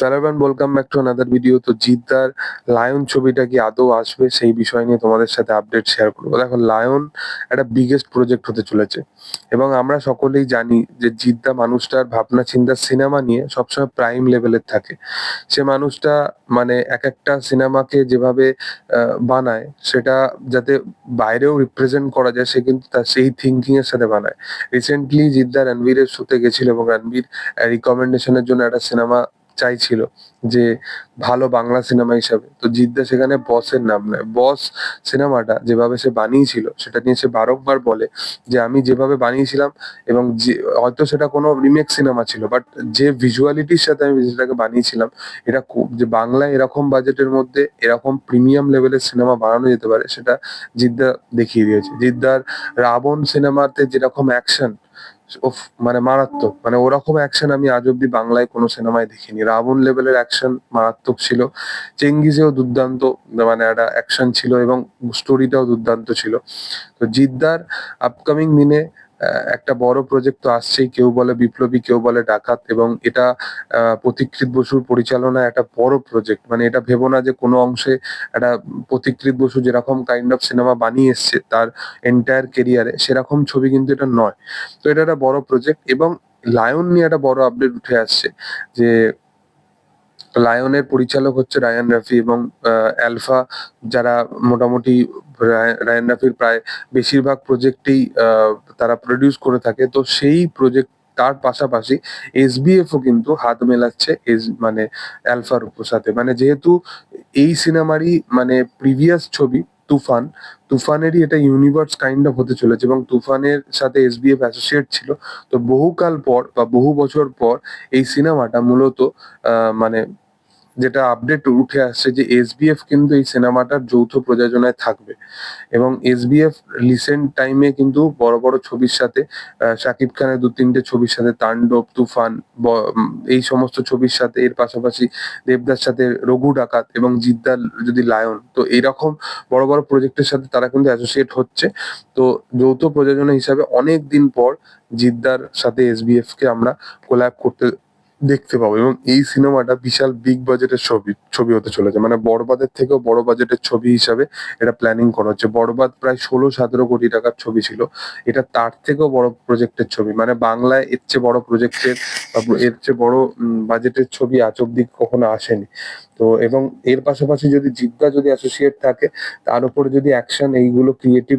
স্যারাবান welcome back to another video তো জিদ্দার lion ছবিটা কি আদৌ আসবে? সেই বিষয় নিয়ে তোমাদের সাথে আপডেট শেয়ার করব। দেখো লায়ন একটা বিগেস্ট প্রজেক্ট হতে চলেছে। এবং আমরা সকলেই জানি যে জিদ্দা মানুষটার ভাবনা চিন্তা সিনেমা নিয়ে সবসময় প্রাইম লেভেলের থাকে। সে মানুষটা মানে এক একটা সিনেমাকে যেভাবে বানায়, সেটা যাতে বাইরেও রিপ্রেজেন্ট করা যায়, সে কিন্তু তার সেই থিঙ্কিং এর সাথে বানায়। রিসেন্টলি জিদ্দা রণবীরের শুতে গেছিল এবং রণবীর রিকমেন্ডেশনের জন্য একটা সিনেমা চাইছিল যে ভালো বাংলা সিনেমা হিসাবে। তো জিদ্দা সেখানে বসের নাম নেয়। বস সিনেমাটা যেভাবে সে বানিয়েছিল, সেটা নিয়ে সে বারংবার বলে যে আমি যেভাবে বানিয়েছিলাম এবং যে, হয়তো সেটা কোনো রিমেক সিনেমা ছিল বাট যে ভিজুয়ালিটির সাথে আমি সেটাকে বানিয়েছিলাম, এটা খুব- যে বাংলায় এরকম বাজেটের মধ্যে এরকম প্রিমিয়াম লেভেলের সিনেমা বানানো যেতে পারে, সেটা জিদ্দা দেখিয়ে দিয়েছে। জিদ্দার রাবণ সিনেমাতে যেরকম অ্যাকশন মানে মারাত্মক। মানে ওরকম অ্যাকশন আমি আজ অব্দি বাংলায় কোনো সিনেমায় দেখিনি। রাবণ লেভেলের অ্যাকশন মারাত্মক ছিল। চেঙ্গিজেও দুর্দান্ত মানে একটা অ্যাকশন ছিল এবং স্টোরিটাও দুর্দান্ত ছিল। তো জিদ্দার আপকামিং দিনে একটা বড় প্রজেক্ট তো আসছেই। কেউ বলে বিপ্লবী, কেউ বলে ডাকাত এবং এটা পথিকৃৎ বসুর পরিচালনায় একটা বড় প্রজেক্ট মানে এটা ভেবো না যে কোনো অংশে একটা পথিকৃৎ বসু যেরকম কাইন্ড অফ সিনেমা বানিয়ে এসছে তার এন্টায়ার কেরিয়ারে সেরকম ছবি কিন্তু এটা নয়। তো এটা একটা বড় প্রজেক্ট এবং লায়ন নিয়ে একটা বড় আপডেট উঠে আসছে যে লায়নের পরিচালক হচ্ছে রায়ান রাফি এবং অ্যালফা যারা মোটামুটি রায়- রায়ান রাফির প্রায় বেশিরভাগ প্রজেক্টেই তারা প্রডিউস করে থাকে। তো সেই প্রজেক্ট তার পাশাপাশি এসবিএফও কিন্তু হাত মেলাচ্ছে এস মানে অ্যালফার সাথে। মানে যেহেতু এই সিনেমারই মানে প্রিভিয়াস ছবি তুফান, তুফানেরই এটা ইউনিভার্স কাইন্ড অফ হতে চলেছে এবং তুফানের সাথে এস এসবিএফ অ্যাসোসিয়েট ছিল। তো বহুকাল পর বা বহু বছর পর এই সিনেমাটা মূলত মানে যেটা আপডেট উঠে আসছে যে এসবিএফ কিন্তু এই সিনেমাটার যৌথ প্রযোজনায় থাকবে। এবং এসবিএফ রিসেন্ট টাইমে কিন্তু বড় বড় ছবির সাথে শাকিব খানের দু তিনটে ছবির সাথে, তাণ্ডব, তুফান এই সমস্ত ছবির সাথে, এর পাশাপাশি দেবদার সাথে রঘু ডাকাত এবং জিদ্দার যদি লায়ন, তো এইরকম বড় বড় প্রজেক্টের সাথে তারা কিন্তু অ্যাসোসিয়েট হচ্ছে। তো যৌথ প্রযোজনা হিসাবে অনেক দিন পর জিদ্দার সাথে এসবিএফ কে আমরা কোল্যাব করতে দেখতে পাবো এবং এই সিনেমাটা বিশাল বিগ বাজেটের ছবি ছবি হতে চলেছে। মানে বড়বাদের থেকেও বড় বাজেটের ছবি হিসাবে এটা প্ল্যানিং করা হচ্ছে। বড়বাদ প্রায় ষোলো সতেরো কোটি টাকার ছবি ছিল। এটা তার থেকেও বড় প্রজেক্টের ছবি। মানে বাংলায় এর চেয়ে বড় প্রজেক্টের এর চেয়ে বড় বাজেটের ছবি আজ অব্দি কখনো আসেনি। তো এবং এর পাশাপাশি যদি জিজ্ঞা যদি অ্যাসোসিয়েট থাকে, তার উপরে যদি অ্যাকশন এইগুলো ক্রিয়েটিভ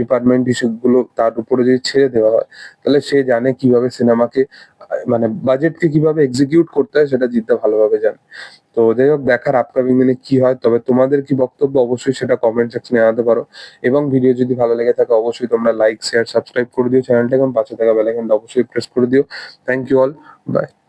ডিপার্টমেন্ট হিসেবগুলো তার উপরে যদি ছেড়ে দেওয়া হয়, তাহলে সে জানে কীভাবে সিনেমাকে মানে বাজেটকে কীভাবে এক্সিকিউট করতে হয় সেটা জিদ্দা ভালোভাবে জানে। তো যাই হোক, দেখার আপকামিং দিনে কি হয়, তবে তোমাদের কি বক্তব্য, অবশ্যই সেটা কমেন্ট সেকশনে জানাতে পারো। এবং ভিডিও যদি ভালো লেগে থাকে, অবশ্যই তোমরা লাইক শেয়ার সাবস্ক্রাইব করে দিও। চ্যানেলটাকে এবং পাশে থাকা বেলাইকনটা অবশ্যই প্রেস করে দিও। Thank you all by